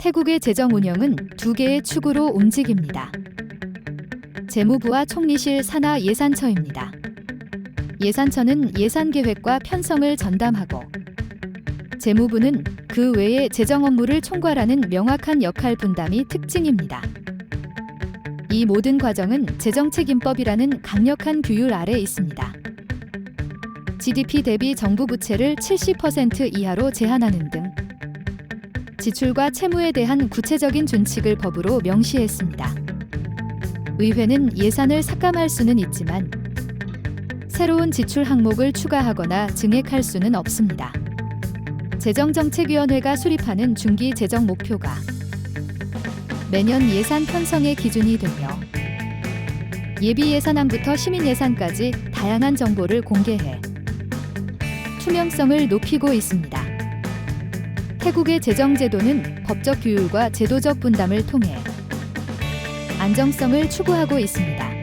태국의 재정 운영은 두 개의 축으로 움직입니다. 재무부와 총리실 산하 예산처입니다. 예산처는 예산 계획과 편성을 전담하고 재무부는 그 외의 재정 업무를 총괄하는 명확한 역할 분담이 특징입니다. 이 모든 과정은 재정책임법이라는 강력한 규율 아래 있습니다. GDP 대비 정부 부채를 70% 이하로 제한하는 등 지출과 채무에 대한 구체적인 준칙을 법으로 명시했습니다. 의회는 예산을 삭감할 수는 있지만 새로운 지출 항목을 추가하거나 증액할 수는 없습니다. 재정정책위원회가 수립하는 중기 재정 목표가 매년 예산 편성의 기준이 되며 예비 예산안부터 시민 예산까지 다양한 정보를 공개해 투명성을 높이고 있습니다. 태국의 재정 제도는 법적 규율과 제도적 분담을 통해 안정성을 추구하고 있습니다.